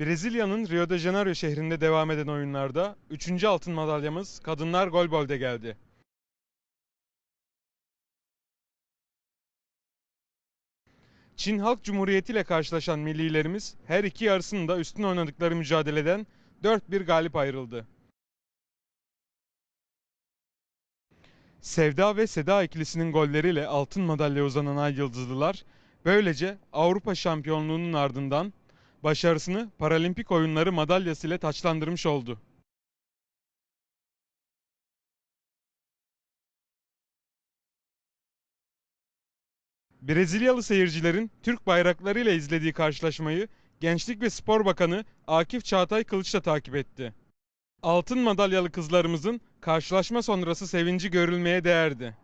Brezilya'nın Rio de Janeiro şehrinde devam eden oyunlarda 3. altın madalyamız kadınlar golbolde geldi. Çin Halk Cumhuriyeti ile karşılaşan millilerimiz her iki yarısını da üstün oynadıkları mücadeleden 4-1 galip ayrıldı. Sevda ve Seda ikilisinin golleriyle altın madalya uzanan Ay Yıldızlılar böylece Avrupa şampiyonluğunun ardından başarısını Paralimpik oyunları madalyası ile taçlandırmış oldu. Brezilyalı seyircilerin Türk bayraklarıyla izlediği karşılaşmayı Gençlik ve Spor Bakanı Akif Çağatay Kılıç da takip etti. Altın madalyalı kızlarımızın karşılaşma sonrası sevinci görülmeye değerdi.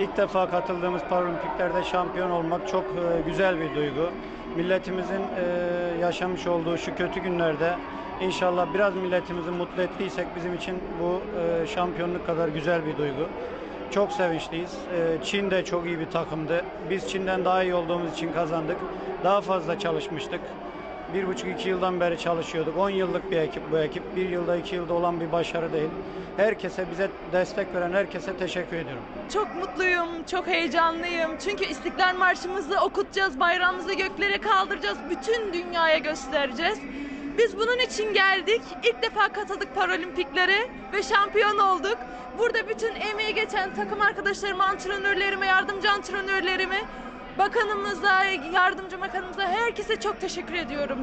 İlk defa katıldığımız Paralimpiklerde şampiyon olmak çok e, güzel bir duygu. Milletimizin e, yaşamış olduğu şu kötü günlerde inşallah biraz milletimizi mutlu ettiysek bizim için bu e, şampiyonluk kadar güzel bir duygu. Çok sevinçliyiz. Çin de çok iyi bir takımdı. Biz Çin'den daha iyi olduğumuz için kazandık. Daha fazla çalışmıştık. Bir buçuk iki yıldan beri çalışıyorduk. 10 yıllık bir ekip bu ekip. Bir yılda iki yılda olan bir başarı değil. Herkese bize destek veren herkese teşekkür ediyorum. Çok mutluyum, çok heyecanlıyım. Çünkü İstiklal Marşımızı okutacağız, bayrağımızı göklere kaldıracağız, bütün dünyaya göstereceğiz. Biz bunun için geldik. İlk defa katıldık Paralimpiklere ve şampiyon olduk. Burada bütün emeği geçen takım arkadaşlarıma, antrenörlerime, yardımcı antrenörlerime, bakanımıza, yardımcı bakanımıza herkese çok teşekkür ediyorum.